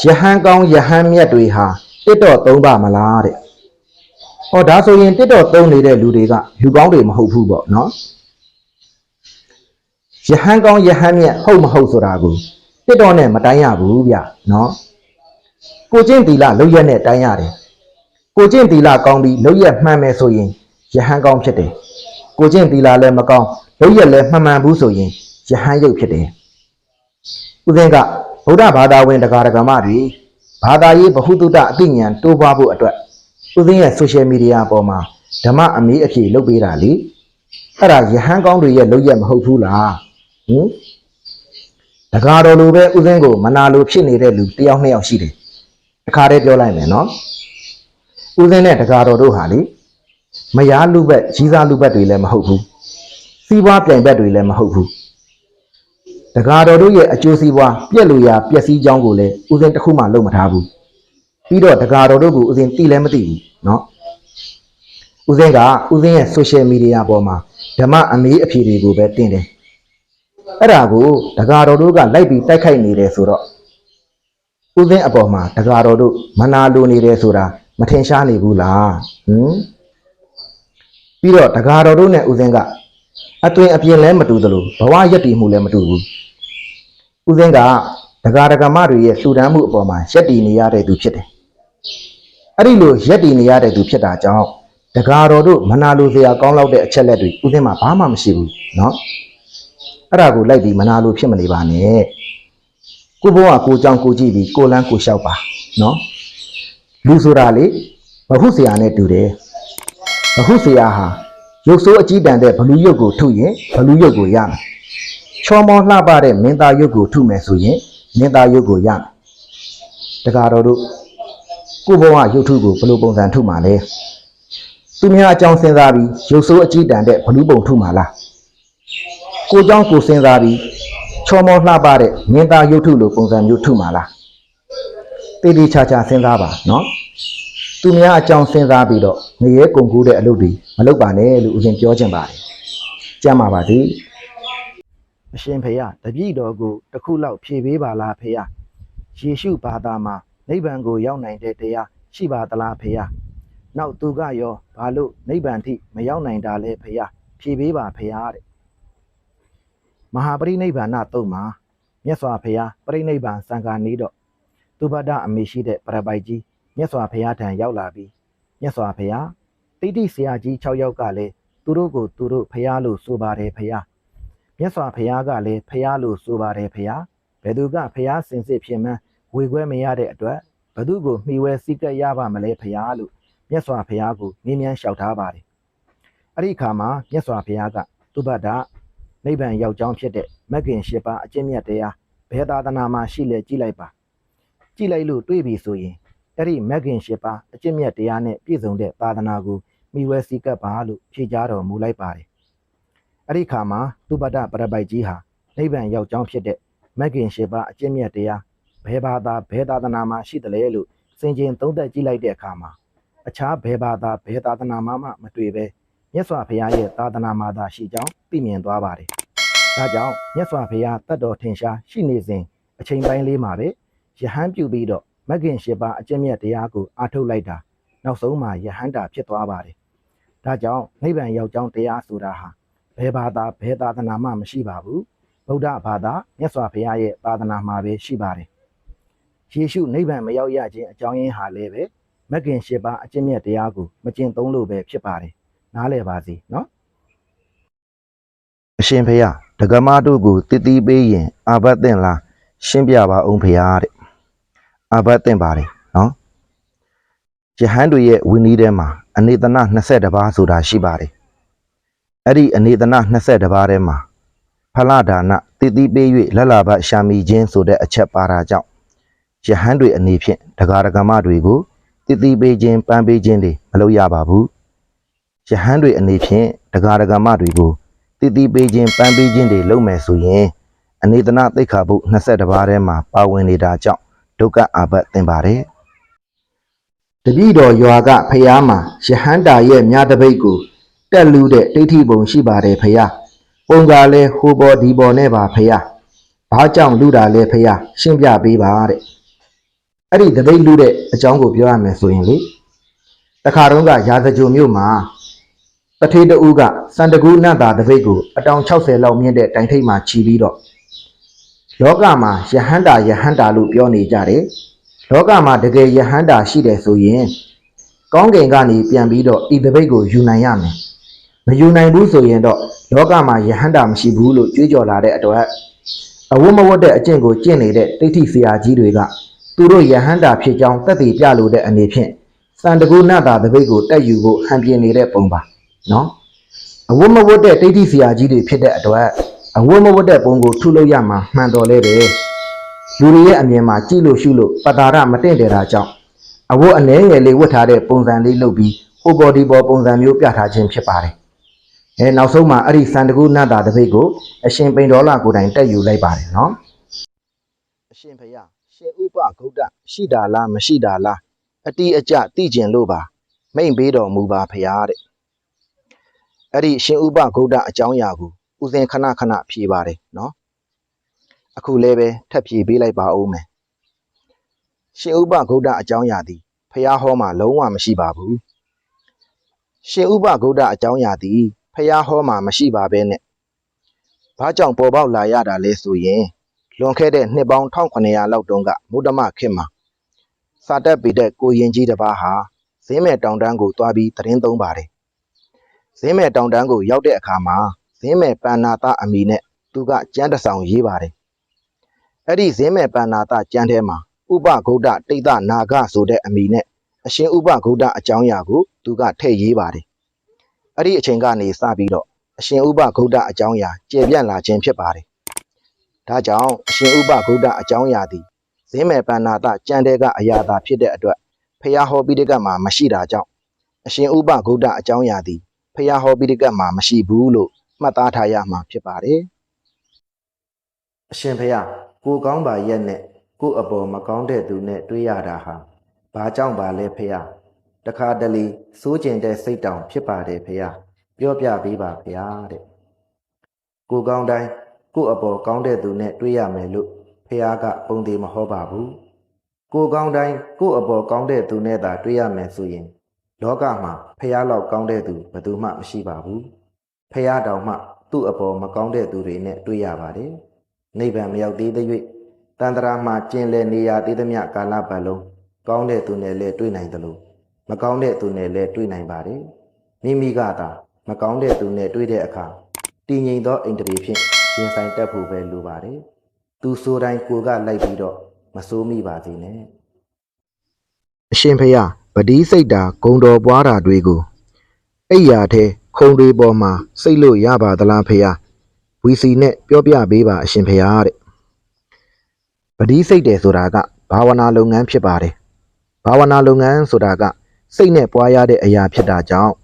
ယဟန်ကောင်းယဟန်မြတ်တွေဟာတစ်တော့သုံးပါမလားတဲ့ဟောဒါဆိုရင်တစ်တော့သုံးနေတဲ့လူတွေကလူကောင်းတွေမဟုတ်ဘူးပေါ့နော်ယဟန်ကောင်းယဟန်မြတ်ဟုတ်မဟုတ်ဆိုတာကိုတစ်တော့နဲ့မတိုင်းရဘူးဗျနော်ကိုကျင့်တီလာလောက်ရက်နဲ့တိုင်းရတယ်ကိုကျင့်တီလာကောင်းပြီးလောက်ရက်မှန်မယ်ဆိုရင်ယဟန်ကောင်းဖြစ်တယ်ကိုကျင့်တီလာလည်းမကောင်းလောက်ရက်လည်းမှန်မှန်ဘူးဆိုရင်ယဟန်ရုပ်ဖြစ်တယ်ဦးဇင်းက ဗုဒ္ဓဘာသာဝင်တရားဓမ္မတွေဘာသာရေးဗဟုသုတအသိဉာဏ်တိုးပွားဖို့အတွက်ဦးဇင်းရဲ့ social media ပေါ်မှာဓမ္မအမေးအဖြေလုပ်ပေးတာလေအဲ့ဒါယဟန်ကောင်းတွေရဲ့လုပ်ရက်မဟုတ်ဘူးလားဟင်တကားတော်လိုပဲဦးဇင်းကိုမနာလိုဖြစ်နေတဲ့လူတစ်ယောက်နှစ်ယောက်ရှိတယ်အခါတည်းပြောလိုက်မယ်နော်ဦးဇင်းနဲ့တကားတော်တို့ဟာလေမယားလူဘက်ကြီးစားလူဘက်တွေလည်းမဟုတ်ဘူးစီးပွားပြိုင်ဘက်တွေလည်းမဟုတ်ဘူး တကားတော်တို့ရဲ့အကျိုးစီးပွားပြက်လို့ရပျက်စီးကြောင်းကိုလည်းဦးစင်တစ်ခုမှလုံးမထားဘူးပြီးတော့တကားတော်တို့ကိုဦးစင်သိလည်းမသိဘူးเนาะဦးစင်ကဦးစင်ရဲ့ social media ပေါ်မှာဓမ္မအမေးအဖြေတွေကိုပဲတင်တယ်အဲ့ဒါကိုတကားတော်တို့ကလိုက်ပြီးတိုက်ခိုက်နေတယ်ဆိုတော့ဦးစင်အပေါ်မှာတကားတော်တို့မနာလိုနေတယ်ဆိုတာမထင်ရှားနေဘူးလားဟင်ပြီးတော့တကားတော်တို့နဲ့ဦးစင်ကအသွင်အပြင်လည်းမတူသလိုဘဝရက်တည်မှုလည်းမတူဘူး ဦးစင်းကဒကာဒကမတွေရဲ့လှူဒန်းမှုအပေါ်မှာရက်တည်နေရတဲ့သူဖြစ်တယ်။အဲ့ဒီလိုရက်တည်နေရတဲ့သူဖြစ်တာကြောင့်ဒကာတော်တို့မနာလိုစရာကောင်းလောက်တဲ့အချက်လက်တွေဦးစင်းမှာဘာမှမရှိဘူးနော်။အဲ့ဒါကိုလိုက်ပြီးမနာလိုဖြစ်မနေပါနဲ့။ကိုဘုံကကိုကြောင့်ကိုကြည့်ပြီးကိုလန်းကိုလျှောက်ပါနော်။လူဆိုတာလေဘဟုဆရာနဲ့တူတယ်။ဘဟုဆရာဟာရုပ်ဆိုးအကြီးတန်တဲ့ဘလူးရုပ်ကိုထုတ်ရင်ဘလူးရုပ်ကိုရမယ်။ ချောမောလှပတဲ့မင်းသားရုပ်ကိုထုမယ်ဆိုရင်မင်းသားရုပ်ကိုရမယ်တကားတော်တို့ကိုဘုံကရုပ်ထုကိုဘယ်လိုပုံစံထုမှာလဲသူများအကြောင်းစဉ်းစားပြီးရုပ်ဆိုးအကြည့်တန်တဲ့ဘလူးပုံထုမှာလားကိုเจ้าကိုစဉ်းစားပြီးချောမောလှပတဲ့မင်းသားရုပ်ထုလိုပုံစံမျိုးထုမှာလားတေးသေးချာချာစဉ်းစားပါနော်သူများအကြောင်းစဉ်းစားပြီးတော့ငရဲကုန်ကူးတဲ့အလုပ်တွေမလုပ်ပါနဲ့လို့ဦးဇင်ပြောချင်ပါတယ်ကြမ်းပါပါစေ အရှင်ဖေယတပည့်တော်ကိုတစ်ခုလောက်ဖြေပေးပါလားဖေယယေရှုဘာသာမှာနိဗ္ဗာန်ကိုရောက်နိုင်တဲ့တရားရှိပါသလားဖေယနောက်သူကရောဘာလို့နိဗ္ဗာန်ထိမရောက်နိုင်တာလဲဖေယဖြေပေးပါဖေယတဲ့မဟာပရိနိဗ္ဗာန်တုံမှာမြတ်စွာဘုရားပရိနိဗ္ဗာန်စံဃာနေတော့သူဘဒ္ဒအမေရှိတဲ့ပရပိုက်ကြီးမြတ်စွာဘုရားထံရောက်လာပြီးမြတ်စွာဘုရားတိတိဆရာကြီး6ယောက်ကလည်းသူတို့ကိုသူတို့ဘုရားလို့ဆိုပါတယ်ဘုရား မြတ်စွာဘုရားကလည်းဖះလို့ဆိုပါတယ်ဖះဘယ်သူကဖះစင်စစ်ဖြစ်မှန်းဝေခွဲမရတဲ့အတွက်ဘသူကိုမှီဝဲစိတ်ကပ်ရပါမလဲဖះလို့မြတ်စွာဘုရားကိုမြင်းမြန်းလျှောက်ထားပါတယ်အဲ့ဒီအခါမှာမြတ်စွာဘုရားကသူဘဒ္ဒနိဗ္ဗာန်ရောက်ကြောင်းဖြစ်တဲ့မဂ်ခင်၈ပါးအကျင့်မြတ်တရားဘယ်သာသနာမှာရှိလဲကြည်လိုက်ပါကြည်လိုက်လို့တွေ့ပြီဆိုရင်အဲ့ဒီမဂ်ခင်၈ပါးအကျင့်မြတ်တရားနဲ့ပြည့်စုံတဲ့သာသနာကိုမှီဝဲစိတ်ကပ်ပါလို့ဖြေကြားတော်မူလိုက်ပါတယ် အဲ့ဒီခါမှာသူပတ္တပရပိုက်ကြီးဟာနိဗ္ဗာန်ရောက်ကြောင်းဖြစ်တဲ့မဂ်ကင်ရှိပါအကျင့်မြတ်တရားဘယ်ဘာသာဘယ်သာသနာမှာရှိတယ်လဲလို့စင်ကျင်သုံးသပ်ကြည့်လိုက်တဲ့အခါမှာအခြားဘယ်ဘာသာဘယ်သာသနာမှမမတွေ့ပဲမြတ်စွာဘုရားရဲ့သာသနာမှာသာရှိကြောင်းသိမြင်သွားပါတယ်။ဒါကြောင့်မြတ်စွာဘုရားတတ်တော်ထင်ရှားရှိနေစဉ်အချိန်ပိုင်းလေးမှာပဲယဟန်ပြုပြီးတော့မဂ်ကင်ရှိပါအကျင့်မြတ်တရားကိုအားထုတ်လိုက်တာနောက်ဆုံးမှာယဟန်တာဖြစ်သွားပါတယ်။ဒါကြောင့်နိဗ္ဗာန်ရောက်ကြောင်းတရားဆိုတာဟာ ဘယ်ဘာသာဘယ်သာသနာမှမရှိပါဘူးဗုဒ္ဓဘာသာမြတ်စွာဘုရားရဲ့သာသနာမှာပဲရှိပါတယ်ယေရှုနိဗ္ဗာန်မရောက်ရခြင်းအကြောင်းရင်းဟာလည်းပဲမဂ်ကင်၈ပါးအကျင့်မြတ်တရားကိုမကျင့်သုံးလို့ပဲဖြစ်ပါတယ်နားလည်ပါစေနော်အရှင်ဖေယဒကမတို့ကိုတည်တည်ပေးရင်အာဘတ်တင်လားရှင်းပြပါအောင်ဖေယတဲ့အာဘတ်တင်ပါတယ်နော်ယဟန်တွေရဲ့ဝိနည်းထဲမှာအနေတနာ22ပါးဆိုတာရှိပါတယ် အဲ့ဒီအနေတနာ22ပါးထဲမှာဖလဒါနတည်တည်ပေး၍လက်လာဘရှာမီခြင်းဆိုတဲ့အချက်ပါတာကြောင့်ယဟန်တွေအနေဖြင့်ဒဂါရကမတွေကိုတည်တည်ပေးခြင်းပန်းပေးခြင်းတွေမလုပ်ရပါဘူးယဟန်တွေအနေဖြင့်ဒဂါရကမတွေကိုတည်တည်ပေးခြင်းပန်းပေးခြင်းတွေလုပ်မယ်ဆိုရင်အနေတနာသိက္ခာပု22ပါးထဲမှာပါဝင်နေတာကြောင့်ဒုက္ခအာဘတ်သင်ပါတယ်တတိတော်ရွာကဖျားမှာယဟန်တာရဲ့မြားတပိတ်ကို တက်လူတဲ့ဒိဋ္ဌိပုံရှိပါတယ်ဖယားပုံကလည်းဟိုပေါ်ဒီပေါ်နဲ့ပါဖယားဘာကြောင့်လူတာလဲဖယားရှင်းပြပေးပါတဲ့အဲ့ဒီတပိတ်လူတဲ့အကြောင်းကိုပြောရမယ်ဆိုရင်လေတခါတုန်းကရာဇကြိုမြို့မှာတထေးတဦးကစန္ဒကူနတ်သားတပိတ်ကိုအတောင်60လောက်မြင့်တဲ့တိုင်ထိပ်မှာခြီးပြီးတော့လောကမှာယဟန္တာယဟန္တာလို့ပြောနေကြတယ်လောကမှာတကယ်ယဟန္တာရှိတယ်ဆိုရင်ကောင်းကင်ကနေပြန်ပြီးတော့ဤတပိတ်ကိုယူနိုင်ရမယ် မယူနိုင်ဘူးဆိုရင်တော့လောကမှာယဟန္တာမရှိဘူးလို့ကြွေးကြော်လာတဲ့အတွက်အဝတ်မဝတ်တဲ့အကျင့်ကိုကျင့်နေတဲ့တိဋ္ဌိဆရာကြီးတွေကသူတို့ယဟန္တာဖြစ်ကြောင်းတက်တည်ပြလို့တဲ့အနေဖြင့်စန္ဒကူနတ်သားတပိတ်ကိုတက်ယူဖို့ဟန်ပြင်းနေတဲ့ပုံပါနော်အဝတ်မဝတ်တဲ့တိဋ္ဌိဆရာကြီးတွေဖြစ်တဲ့အတွက်အဝတ်မဝတ်တဲ့ပုံကိုထုလို့ရမှာမှန်တော်လဲပဲလူတွေရဲ့အမြင်မှာကြည့်လို့ရှုလို့ပတာရမတင့်တယ်တာကြောင့်အဝတ်အနှဲငယ်လေးဝတ်ထားတဲ့ပုံစံလေးလုပ်ပြီးဟိုဘော်ဒီဘော်ပုံစံမျိုးပြထားခြင်းဖြစ်ပါတယ် အဲနောက်ဆုံးမှာအဲ့ဒီစန္ဒကူနတ်သားတပိတ်ကိုအရှင်ပိန်တော်လာကိုယ်တိုင်တက်ယူလိုက်ပါတယ်နော်အရှင်ဖယားရှင်ဥပဂုတ်တရှိတာလားမရှိတာလားအတိအကျသိကျင်လို့ပါ မိန်ပေးတော်မူပါဖယားတဲ့အဲ့ဒီရှင်ဥပဂုတ်တအကြောင်းအရာကိုဦးစင်ခဏခဏဖြေပါတယ်နော်အခုလည်းပဲထပ်ဖြေပေးလိုက်ပါဦးမယ်ရှင်ဥပဂုတ်တအကြောင်းအရာသည်ဖယားဟောမှာလုံးဝမရှိပါဘူးရှင်ဥပဂုတ်တအကြောင်းအရာသည် ဖယားဟောမှာမရှိပါဘဲနဲ့ဘာကြောင့်ပေါ်ပေါက်လာရတာလဲဆိုရင်လွန်ခဲ့တဲ့နှစ်ပေါင်း1900လောက်တုန်းကမုဒ္ဓမခေတ်မှာစာတက်ပေတဲ့ကိုရင်ကြီးတစ်ပါးဟာဇင်းမဲ့တောင်တန်းကိုတွားပြီးသတင်းသုံးပါတယ်ဇင်းမဲ့တောင်တန်းကိုရောက်တဲ့အခါမှာဇင်းမဲ့ပန္နာတအမိနဲ့သူကကျမ်းတစ်ဆောင်ရေးပါတယ်အဲ့ဒီဇင်းမဲ့ပန္နာတကျမ်းထဲမှာဥပဂုတ်တတိတ်တနာဂဆိုတဲ့အမိနဲ့အရှင်ဥပဂုတ်တအကြောင်းအရာကိုသူကထည့်ရေးပါတယ် အဲ့ဒီအချိန်ကနေစပြီးတော့အရှင်ဥပဂုတ်တအကြောင်းအရာကျေပြန့်လာခြင်းဖြစ်ပါတယ်ဒါကြောင့်အရှင်ဥပဂုတ်တအကြောင်းအရာသည်ဇင်းမဲ့ပန္နာတကြံတဲ့ကအရာသာဖြစ်တဲ့အတွက်ဖျားဟောပိဋကတ်မှာမရှိတာကြောင့်အရှင်ဥပဂုတ်တအကြောင်းအရာသည်ဖျားဟောပိဋကတ်မှာမရှိဘူးလို့မှတ်သားထားရမှာဖြစ်ပါတယ်အရှင်ဖျားကိုကောင်းပါရက်နဲ့ကိုအပေါ်မကောင်းတဲ့သူနဲ့တွေ့ရတာဟာဘာကြောင့်ပါလဲဖျား တခါတလေစိုးကျင်တဲ့စိတ်တောင်ဖြစ်ပါတယ်ဖျားပြောပြပေးပါဖျားတဲ့ကိုကောင်းတိုင်းကိုအပေါ်ကောင်းတဲ့သူနဲ့တွေ့ရမယ်လို့ဖះကပုံသေးမဟောပါဘူးကိုကောင်းတိုင်းကိုအပေါ်ကောင်းတဲ့သူနဲ့သာတွေ့ရမယ်ဆိုရင် လောကမှာဖះလောက်ကောင်းတဲ့သူဘယ်သူမှမရှိပါဘူးဖះတောင်မှ သူ့အပေါ်မကောင်းတဲ့သူတွေနဲ့တွေ့ရပါတယ်နိဗ္ဗာန်မရောက်သေးတဲ့၍တန်ត្រာမှာကျင်လည်နေရသေးသမျှကာလပတ်လုံးကောင်းတဲ့သူနဲ့လည်းတွေ့နိုင်တယ်လို့ မကောင်းတဲ့သူနဲ့လည်းတွေ့နိုင်ပါတယ်မိမိကသာမကောင်းတဲ့သူနဲ့တွေ့တဲ့အခါတည်ငြိမ်သောအိန္ဒြေဖြင့်ရင်ဆိုင်တက်ဖို့ပဲလိုပါတယ်သူဆိုတိုင်းကိုကလိုက်ပြီးတော့မစိုးမိပါစေနဲ့အရှင်ဖယားပတိစိတ်တာဂုံတော်ပွားတာတွေကိုအိယာထဲခုံတွေပေါ်မှာစိတ်လို့ရပါသလားဖယားဝီစီနဲ့ပြောပြပေးပါအရှင်ဖယားတဲ့ပတိစိတ်တယ်ဆိုတာကဘာဝနာလုပ်ငန်းဖြစ်ပါတယ်ဘာဝနာလုပ်ငန်းဆိုတာက စိတ်နဲ့ပွားရတဲ့အရာဖြစ်တာကြောင့်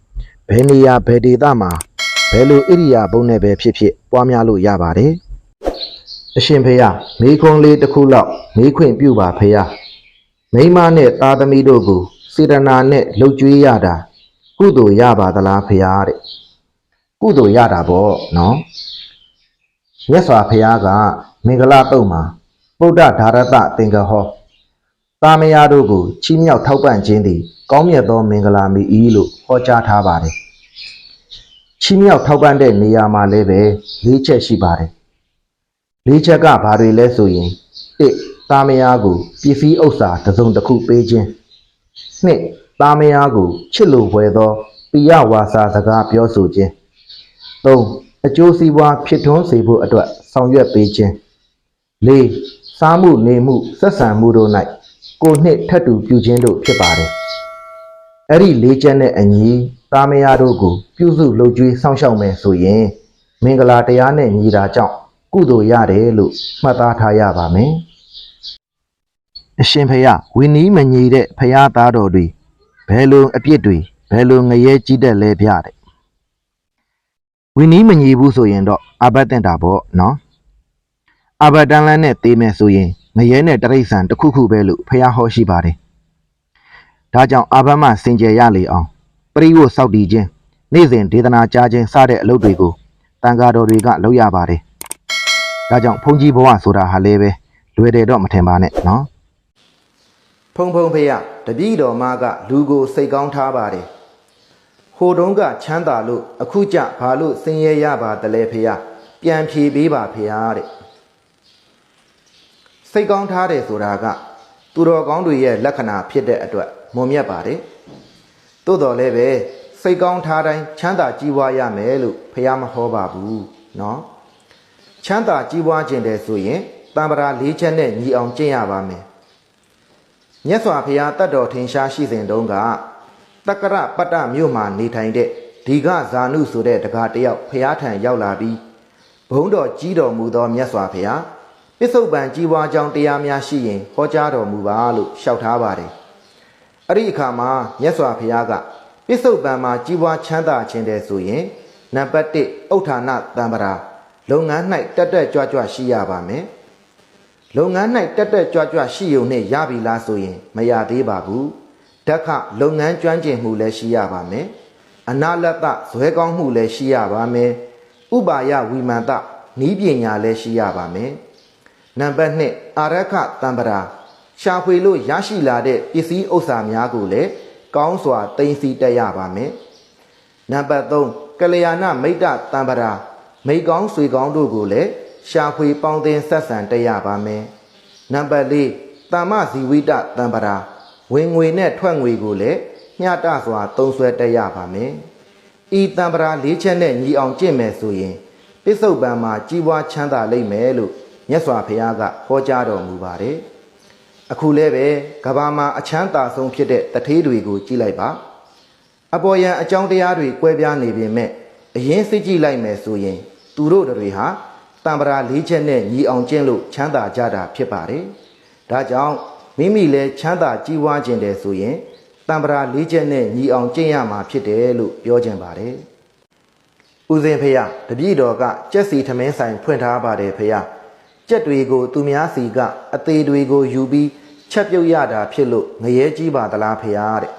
ဘယ်နေရာဘယ်ဒေသမှာဘယ်လိုဣရိယာပုနဲ့ပဲဖြစ်ဖြစ်ပွားများလို့ရပါတယ်အရှင်ဖေယမိခွန်းလေးတစ်ခုလောက်မိခွင့်ပြုပါဖေယမိမနဲ့သားသမီးတို့ကိုစေတနာနဲ့လှုပ်ကြွေးရတာကုသိုလ်ရပါသလားဖေယတဲ့ကုသိုလ်ရတာပေါ့နော်မြတ်စွာဘုရားကမင်္ဂလာတုံမှာဗုဒ္ဓဓာရတသင်္ကဟောတာမယာတို့ကိုချီးမြှောက်ထောက်ပံ့ခြင်းသည် ကောင်းမြတ်သောမင်္ဂလာမီဤလို့ဟောကြားထားပါတယ်ချီးမြှောက်ထောက်ပံ့တဲ့နေရာမှာလည်းပဲ၄ချက်ရှိပါတယ်၄ချက်ကဘာတွေလဲဆိုရင်၁သားမယားကိုပစ္စည်းဥစ္စာတစ်စုံတစ်ခုပေးခြင်း၂သားမယားကိုချစ်လို့ဝယ်သောပိယဝါစာစကားပြောဆိုခြင်း၃အကျိုးစီးပွားဖြစ်ထွန်းစေဖို့အတွက်ဆောင်ရွက်ပေးခြင်း၄စားမှုနေမှုဆက်ဆံမှုတို့၌ကိုနှစ်ထပ်တူပြုခြင်းတို့ဖြစ်ပါတယ် အဲ့ဒီ၄ချက်နဲ့အညီသားမယားတို့ကိုပြုစုလုပ်ကြွေးစောင့်ရှောက်မယ်ဆိုရင် မင်္ဂလာတရားနဲ့ညီတာကြောင့်ကုသိုလ်ရတယ်လို့မှတ်သားထားရပါမယ်။အရှင်ဖယားဝီနီးမညီတဲ့ဖယားသားတော်တွေဘယ်လိုအပြစ်တွေဘယ်လိုငရဲကြီးတဲ့လဲပြတဲ့။ဝီနီးမညီဘူးဆိုရင်တော့အဘတ်တင်တာပေါ့နော်။အဘတ်တန်လန်းနဲ့တေးမယ်ဆိုရင်ငရဲနဲ့တရိษံတစ်ခုခုပဲလို့ဖယားဟောရှိပါတယ်။ ဒါကြောင့်အဘတ်မှစင်ကြယ်ရလေအောင်ပရိဝတ်စောက်တည်ခြင်းနေ့စဉ်ဒေသနာကြားခြင်းစတဲ့အလုပ်တွေကိုတန်ဃာတော်တွေကလုပ်ရပါတယ်။ဒါကြောင့်ဘုန်းကြီးဘဝဆိုတာဟာလည်းပဲလွယ်တယ်တော့မထင်ပါနဲ့နော်ဖုံဖုံဖေရတပည့်တော်မကလူကိုစိတ်ကောင်းထားပါတယ်ဟိုတုန်းကချမ်းသာလို့အခုကြဘာလို့ဆင်းရဲရပါတလဲဖေရပြန်ဖြေပေးပါဖေရတဲ့စိတ်ကောင်းထားတယ်ဆိုတာက သူတော်ကောင်းတွေရဲ့လက္ခဏာဖြစ်တဲ့အတွက် မွန်မြတ်ပါတယ်သို့တော်လည်းပဲစိတ်ကောင်းထားတိုင်းချမ်းသာကြီးပွားရမယ်လို့ဖះမဟောပါဘူးเนาะချမ်းသာကြီးပွားခြင်းတယ်ဆိုရင်တံပရာ၄ချက်နဲ့ညီအောင်ကျင့်ရပါမယ်မြတ်စွာဘုရားတတ်တော်ထင်ရှားရှိစဉ်တုန်းကတက္ကရပတ္တမြို့မှာနေထိုင်တဲ့ဒီကဇာနုဆိုတဲ့တကားတယောက်ဘုရားထံရောက်လာပြီးဘုန်းတော်ကြီးတော်မူသောမြတ်စွာဘုရားပစ္စုပန်ကြီးပွားကြောင်းတရားများရှိရင်ဟောကြားတော်မူပါလို့လျှောက်ထားပါတယ် အဲ့ဒီအခါမှာမြတ်စွာဘုရားကပစ္စုပန်မှာကြီးပွားချမ်းသာခြင်းတဲ့ဆိုရင်နံပါတ်1ဥဋ္ဌာဏတံပရာလုပ်ငန်း၌တက်တက်ကြွကြွရှိရပါမယ်လုပ်ငန်း၌တက်တက်ကြွကြွရှိုံနဲ့ရပြီလားဆိုရင် မရသေးပါဘူးဓက္ခလုပ်ငန်းကျွမ်းကျင်မှုလည်းရှိရပါမယ်အနာလတ္တဇွဲကောင်းမှုလည်းရှိရပါမယ်ဥပါယဝိမန္တနီးပညာလည်းရှိရပါမယ်နံပါတ်2အာရခတံပရာ ရှာဖွေလို့ရရှိလာတဲ့ပစ္စည်းဥစ္စာများကိုလည်းကောင်းစွာတင်စီတက်ရပါမယ်နံပါတ်3ကလျာဏမိတ်တတံပရာမိတ်ကောင်းဆွေကောင်းတို့ကိုလည်းရှာဖွေပေါင်းတင်ဆက်ဆံတက်ရပါမယ်နံပါတ်4တာမဇီဝိတတံပရာဝင်ငွေနဲ့ထွက်ငွေကိုလည်းမျှတစွာသုံးဆွဲတက်ရပါမယ်ဤတံပရာ၄ချက်နဲ့ညီအောင်ကျင့်မယ်ဆိုရင်ပစ္စုပန်မှာကြီးပွားချမ်းသာလိမ့်မယ်လို့မြတ်စွာဘုရားကဟောကြားတော်မူပါတယ် အခုလည်းပဲကဘာမှာအချမ်းသာဆုံးဖြစ်တဲ့တထေးတွေကိုကြည့်လိုက်ပါအပေါ်ယံအကြောင်းတရားတွေကွဲပြားနေပေမဲ့အရင်စိတ်ကြည့်လိုက်မယ်ဆိုရင် သူတို့တွေဟာတံပရာ၄ချက်နဲ့ညီအောင်ကျင့်လို့ချမ်းသာကြတာဖြစ်ပါတယ်ဒါကြောင့်မိမိလည်းချမ်းသာကြီးပွားခြင်းတယ်ဆိုရင်တံပရာ၄ချက်နဲ့ညီအောင်ကျင့်ရမှာဖြစ်တယ်လို့ပြောခြင်းပါတယ်ဦးစင်ဖေယတပည့်တော်ကကြက်စီထမင်းဆိုင်ဖွင့်ထားပါတယ်ဖေယ ကြက်တွေကိုသူများစီကအသေးတွေကိုယူပြီးချက်ပြုတ်ရတာဖြစ်လို့ငရဲကြီးပါသလားဖေယတဲ့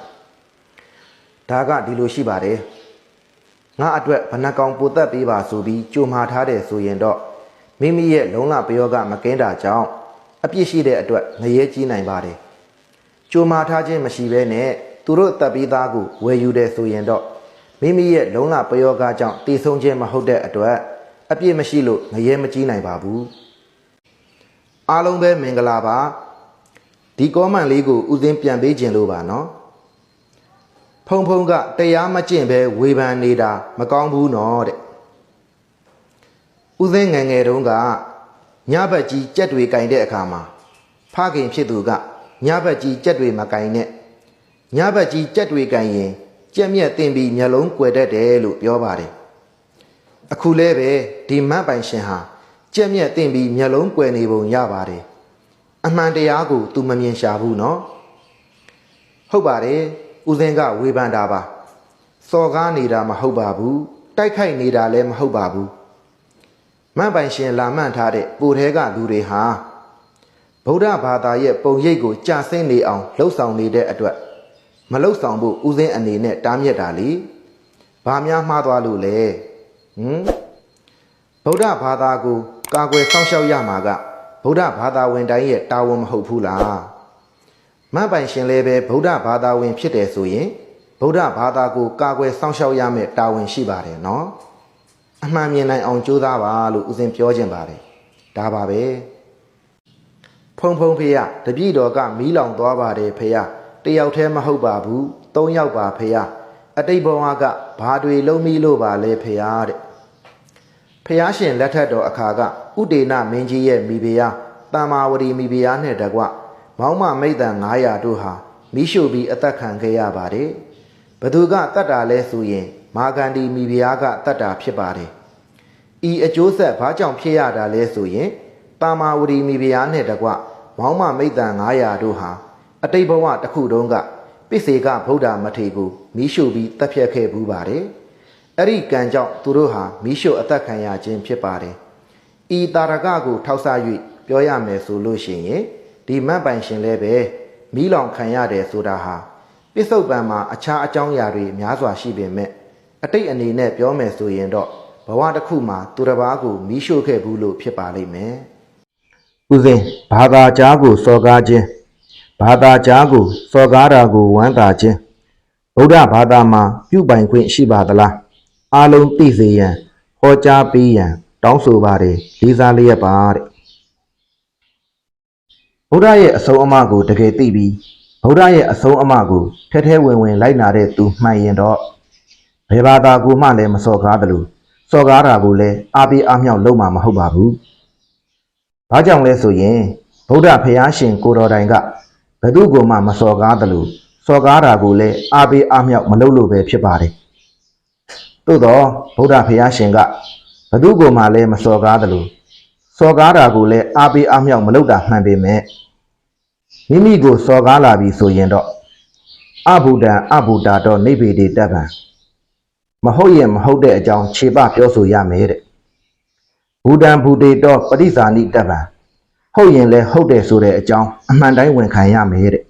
ဒါကဒီလိုရှိပါတယ်ငါအတွက်ဘဏ္ဍကောင်ပိုသက်ပေးပါဆိုပြီးကြိုမှာထားတယ်ဆိုရင်တော့မိမိရဲ့လုံလပယောကမကင်းတာကြောင့်အပြစ်ရှိတဲ့အတွက်ငရဲကြီးနိုင်ပါတယ်ကြိုမှာထားခြင်းမရှိဘဲနဲ့သူတို့တပ်ပြီးသားကိုဝယ်ယူတယ်ဆိုရင်တော့မိမိရဲ့လုံလပယောကကြောင့်တည်ဆုံးခြင်းမဟုတ်တဲ့အတွက်အပြစ်မရှိလို့ငရဲမကြီးနိုင်ပါဘူး အားလုံးပဲမင်္ဂလာပါဒီကောမန်လေးကိုဥစဉ်ပြန်ပေးခြင်းလို့ပါနော်ဖုံဖုံကတရားမကျင့်ပဲဝေဖန်နေတာမကောင်းဘူးနော်တဲ့ဥစဉ်ငယ်ငယ်တုန်းကညဘက်ကြီးကြက်တွေကင်တဲ့အခါမှာဖခင်ဖြစ်သူကညဘက်ကြီးကြက်တွေမကင်နဲ့ညဘက်ကြီးကြက်တွေကင်ရင်ကြက်မြက်တင်ပြီးမျက်လုံးကွယ်တတ်တယ်လို့ပြောပါတယ်အခုလဲပဲဒီမတ်ပိုင်ရှင်ဟာ ကြက်မြက်တင်ပြီးမျက်လုံးကွယ်နေပုံရပါတယ်အမှန်တရားကို तू မမြင်ရှာဘူးနော်ဟုတ်ပါတယ်ဦးစင်းကဝေဖန်တာပါစော်ကားနေတာမဟုတ်ပါဘူးတိုက်ခိုက်နေတာလည်းမဟုတ်ပါဘူးမတ်ပိုင်ရှင်လာမှန်ထားတဲ့ပိုထဲကလူတွေဟာဗုဒ္ဓဘာသာရဲ့ပုံရိပ်ကိုကြာဆင်းနေအောင်လှုပ်ဆောင်နေတဲ့အတွက်မလှုပ်ဆောင်ဖို့ဦးစင်းအနေနဲ့တားမြစ်တာလေဘာများမှားသွားလို့လဲဟမ်ဗုဒ္ဓဘာသာကို ကာကွယ်စောင့်ရှောက်ရမှာကဗုဒ္ဓဘာသာဝင်တိုင်းရဲ့တာဝန်မဟုတ်ဘူးလားမတ်ပိုင်ရှင်လည်းပဲဗုဒ္ဓဘာသာဝင် ဖြစ်တယ်ဆိုရင်ဗုဒ္ဓဘာသာကိုကာကွယ်စောင့်ရှောက်ရမယ့်တာဝန်ရှိပါတယ်နော်အမှန်မြင်နိုင်အောင်ကြိုးစားပါလို့ဦးစင်ပြောခြင်းပါတယ်ဒါပါပဲဖုံဖုံဖေရတပြည့်တော်ကမီးလောင်သွားပါတယ်ဖေရတယောက်တည်းမဟုတ်ပါဘူးသုံးယောက်ပါဖေရအတိတ်ဘဝကဘာတွေလုံးမီလို့ပါလဲဖေရတဲ့ ဖះရှင်လက်ထက်တော်အခါကဥဒေနမင်းကြီးရဲ့မိဖုရားတမ္မာဝတီမိဖုရားနဲ့တကွမောင်းမမိတ်တန်900တို့ဟာမိရှုပြီးအသက်ခံခဲ့ရပါတယ်ဘသူကတတ်တာလဲဆိုရင် မာဂန္ဒီမိဖုရားကတတ်တာဖြစ်ပါတယ်ဤအကျိုးဆက်ဘာကြောင့်ဖြစ်ရတာလဲဆိုရင်တာမာဝတီမိဖုရားနဲ့တကွမောင်းမမိတ်တန်900တို့ဟာအတိတ်ဘဝတစ်ခုတုန်းကပိစေကဗုဒ္ဓမထေကိုမိရှုပြီးတပ်ဖြတ်ခဲ့ဘူးပါတယ် အဲ့ဒီကံကြောင့်သူတို့ဟာမိရှုအသက်ခံရခြင်းဖြစ်ပါတယ်ဤတာရကကိုထောက်ဆ၍ပြောရမယ်ဆိုလို့ရှိရင်ဒီမတ်ပိုင်ရှင်လည်းပဲမိလောင်ခံရတယ်ဆိုတာဟာပစ္စုပန်မှာအခြားအကြောင်းအရာတွေများစွာရှိပေမဲ့အတိတ်အနေနဲ့ပြောမယ်ဆိုရင်တော့ဘဝတစ်ခုမှာသူတစ်ပါးကိုမိရှို့ခဲ့ဘူးလို့ဖြစ်ပါလိမ့်မယ်။ဦးစင်ဘာသာကြားကိုစော်ကားခြင်းဘာသာကြားကိုစော်ကားတာကိုဝမ်းသာခြင်းဗုဒ္ဓဘာသာမှာပြုပိုင်ခွင့်ရှိပါသလား အားလုံးသိစေရန်ဟောကြားပေးရန် တောင်းဆိုပါတယ်လေးစားလျက်ပါတဲ့ဗုဒ္ဓရဲ့အဆုံးအမကိုတကယ်သိပြီးဗုဒ္ဓရဲ့အဆုံးအမကိုထဲထဲဝင်ဝင်လိုက်နာတဲ့သူမှန်ရင်တော့ဘယ်ဘာသာကိုမှလည်းမစော်ကားသလိုစော်ကားတာကိုလည်းအားပေးအားမြောက်လုပ်မှာမဟုတ်ပါဘူး။ဘာကြောင့်လဲဆိုရင်ဗုဒ္ဓဖျားရှင်ကိုတော်တိုင်ကဘယ်သူကမှမစော်ကားသလိုစော်ကားတာကိုလည်းအားပေးအားမြောက်မလုပ်လို့ပဲဖြစ်ပါတယ်။ သို့တော့ဗုဒ္ဓဖျားရှင်ကဘယ်သူကမှလည်းမစော်ကားသလိုစော်ကားတာကိုလည်းအားပေးအားမြောက်မလုပ်တာမှန်ပေမဲ့မိမိကိုစော်ကားလာပြီဆိုရင်တော့အဘုဒ္ဓံအဘုဒ္ဓတော့နိဗ္ဗေတိတ္တဗံမဟုတ်ရင်မဟုတ်တဲ့အကြောင်းခြေပပြောဆိုရမယ်တဲ့ဘူတံဘူတေတောပရိဇာနိတ္တဗံဟုတ်ရင်လည်းဟုတ်တယ်ဆိုတဲ့အကြောင်းအမှန်တိုင်းဝန်ခံရမယ်တဲ့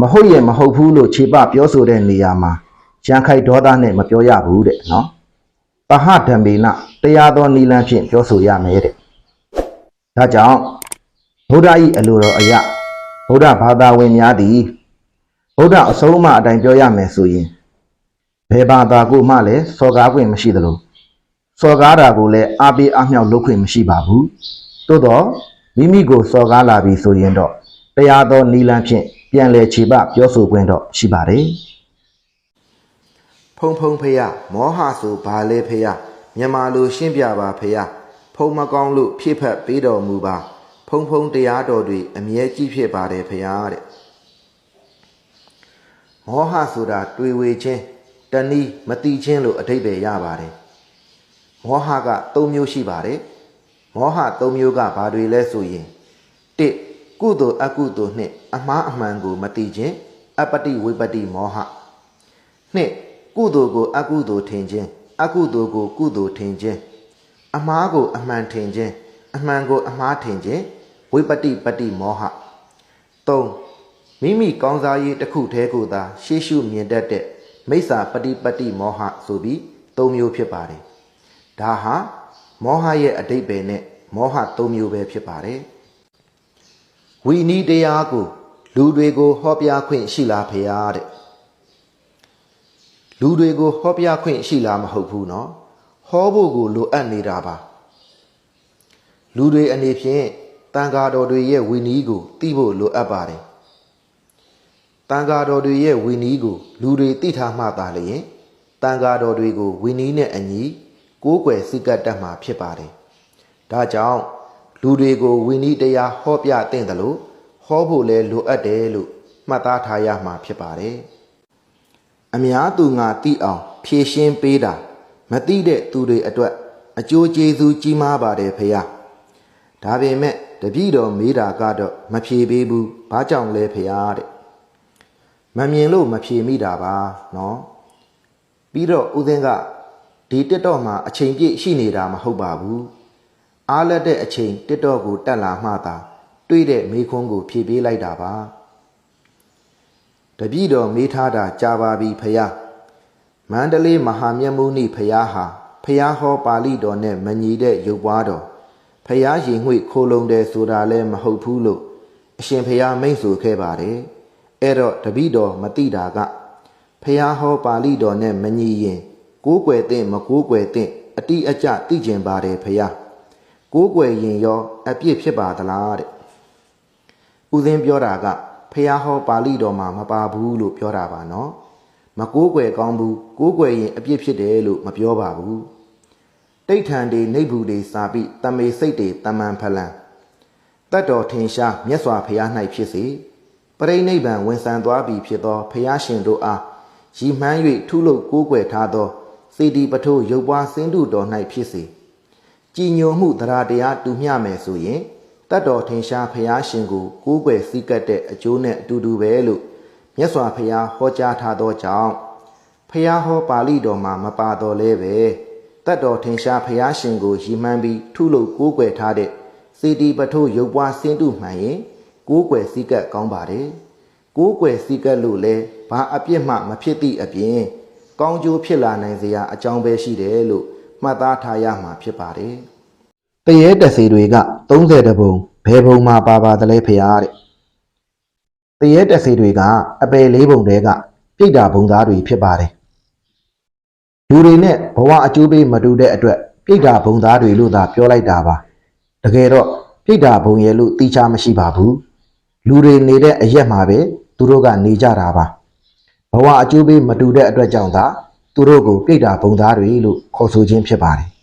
မဟုတ်ရင်မဟုတ်ဘူးလို့ခြေပပြောဆိုတဲ့နေရာမှာ ရန်ခိုက်ဒေါသနဲ့မပြောရဘူးတဲ့နော်တဟဓမ္မေနတရားတော်နိလန်းဖြင့်ပြောဆိုရမယ်တဲ့ဒါကြောင့်ဗုဒ္ဓ၏အလိုတော်အရာဗုဒ္ဓဘာသာဝင်များသည်ဗုဒ္ဓအဆုံးအမအတိုင်းပြောရမယ်ဆိုရင်ဘယ်ဘာသာကိုမှလည်းစော်ကားခွင့်မရှိသလိုစော်ကားတာကိုလည်းအားပေးအားမြောက်လုပ်ခွင့်မရှိပါဘူး။သို့တော့မိမိကိုစော်ကားလာပြီဆိုရင်တော့တရားတော်နီလန်းဖြင့်ပြန်လည်ခြေပပြောဆိုခွင့်တော့ရှိပါတယ်။ ဖုံဖုံဖေယမောဟဆိုဘာလဲဖေယမြန်မာလိုရှင်းပြပါဖေယဖုံမကောင်းလို့ဖြည့်ဖက်ပေးတော်မူပါ ဖုံဖုံတရားတော်တွေအမြဲကြည့်ဖြစ်ပါတယ်ဖေယတဲ့။မောဟဆိုတာတွေ့ဝေခြင်းတဏီမတိခြင်းလို့အဓိပ္ပာယ်ရပါတယ်။မောဟက၃မျိုးရှိပါတယ်မောဟ၃မျိုးကဘာတွေလဲဆိုရင်၁ကုသိုလ်အကုသိုလ်နှင့်အမှားအမှန်ကိုမသိခြင်းအပတ္တိဝိပတ္တိမောဟ၂ ကုသိုလ်ကိုအကုသိုလ်ထင်ခြင်းအကုသိုလ်ကိုကုသိုလ်ထင်ခြင်းအမှားကိုအမှန်ထင်ခြင်းအမှန်ကိုအမှားထင်ခြင်းဝိပတ္တိပတ္တိမောဟ၃မိမိကောင်းစားရေးတစ်ခုတည်းကိုသာရှေ့ရှုမြင်တတ်တဲ့မိစ္ဆာပฏิပတ္တိမောဟဆိုပြီး၃မျိုးဖြစ်ပါတယ်ဒါဟာမောဟရဲ့အတိတ်ပဲနဲ့မောဟ၃မျိုးပဲဖြစ်ပါတယ်ဝီနီးတရားကို လူတွေကိုဟောပြခွင့်ရှိလားဖေယားတဲ့ လူတွေကိုဟောပြခွင့်ရှိလားမဟုတ်ဘူးနော်ဟောဖို့ကိုလိုအပ်နေတာပါလူတွေအနေဖြင့်တန်ဃာတော်တွေရဲ့ဝီနည်းကိုသိဖို့လိုအပ်ပါတယ်တန်ဃာတော်တွေရဲ့ဝီနည်းကိုလူတွေသိထားမှသာလျင်တန်ဃာတော်တွေကိုဝီနည်းနဲ့အညီကိုးကွယ်စိတ်ကပ်တတ်မှာဖြစ်ပါတယ်ဒါကြောင့်လူတွေကိုဝီနည်းတရားဟောပြသင့်တယ်လို့ဟောဖို့လည်းလိုအပ်တယ်လို့မှတ်သားထားရမှာဖြစ်ပါတယ်။ အများသူငါသိအောင်ဖြည့်ရှင်းပေးတာမသိတဲ့သူတွေအတွက်အကျိုးကျေးဇူးကြီးမားပါတယ်ဖေယ။ဒါပေမဲ့တပည့်တော်မေးတာကတော့မဖြေပေးဘူး။ဘာကြောင့်လဲဖေယတဲ့။မမြင်လို့မဖြေမိတာပါနော်။ပြီးတော့ဦးသင်းကဒီတစ်တော့မှာအချိန်ပြည့်ရှိနေတာမဟုတ်ပါဘူးအားလက်တဲ့အချိန်တစ်တော့ကိုတက်လာမှသာ တွေ့တဲ့မေခွန်းကိုဖြည့်ပေးလိုက်တာပါ တပည့်တော်မေးထားတာကြာပါပြီဖယားမန္တလေးမဟာမြတ်မုနိဖယားဟာဖယားဟောပါဠိတော်နဲ့မညီတဲ့ရုပ်ပွားတော်ဖယားရင်ငွေခိုးလုံးတယ်ဆိုတာလည်းမဟုတ်ဘူးလို့အရှင်ဖယားမိန့်ဆိုခဲ့ပါတယ်အဲ့တော့တပည့်တော်မသိတာကဖယားဟောပါဠိတော်နဲ့မညီရင်ကိုးကွယ်တဲ့မကိုးကွယ်တဲ့အတိအကျသိကျင်ပါတယ်ဖယားကိုးကွယ်ရင်ရော အပြစ်ဖြစ်ပါသလားတဲ့ဦးသင်းပြောတာက ဖယားဟောပါဠိတော်မှာမပါဘူးလို့ပြောတာပါနော်မကိုးကွယ်ကောင်းဘူးကိုးကွယ်ရင်အပြစ်ဖြစ်တယ်လို့မပြောပါဘူးတိဋ္ဌံတွေနေဘူးတွေစာပြီးတမေစိတ်တွေတမန်ဖလံတတ်တော်ထင်ရှားမြတ်စွာဘုရား၌ဖြစ်စေပရိနိဗ္ဗာန်ဝင်ဆံသွားပြီဖြစ်သောဘုရားရှင်တို့အားရည်မှန်း၍ထုလုပ်ကိုးကွယ်ထားသောစေတီပထိုးရုပ်ပွားစင်းတုတော်၌ဖြစ်စေကြည်ညိုမှုတရားတရားတူမျှမယ်ဆိုရင် တတ်တော်ထင်ရှားဖျားရှင်ကိုကိုးကွယ်စည်းကပ်တဲ့အကျိုးနဲ့အတူတူပဲလို့မြတ်စွာဘုရားဟောကြားထားသောကြောင့်ဖျားဟောပါဠိတော်မှာမပါတော်လဲပဲတတ်တော်ထင်ရှားဖျားရှင်ကိုရည်မှန်းပြီးထုလို့ကိုးကွယ်ထားတဲ့စေတီပထိုးရုပ်ပွားစင်းတုမှန်ရင်ကိုးကွယ်စည်းကပ်ကောင်းပါတယ်ကိုးကွယ်စည်းကပ်လို့လဲဘာအပြစ်မှမဖြစ်သည့်အပြင်ကောင်းကျိုးဖြစ်လာနိုင်စရာအကြောင်းပဲရှိတယ်လို့မှတ်သားထားရမှာဖြစ်ပါတယ်။ တရေတစီတွေက30တပုံဘယ်ဘုံမှာပါပါသလဲဖရားတဲ့တရေတက်စီတွေကအပယ်လေးပုံတဲကပြိတ္တာဘုံသားတွေဖြစ်ပါတယ်လူတွေနဲ့ဘဝအကျိုးပေးမတူတဲ့အတွက်ပြိတ္တာဘုံသားတွေလို့သာပြောလိုက်တာပါတကယ်တော့ပြိတ္တာဘုံရဲ့လို့တိချမရှိပါဘူးလူတွေနေတဲ့အရက်မှာပဲသူတို့ကနေကြတာပါဘဝအကျိုးပေးမတူတဲ့အတွက်ကြောင့်သာသူတို့ကိုပြိတ္တာဘုံသားတွေလို့ခေါ်ဆိုခြင်းဖြစ်ပါတယ်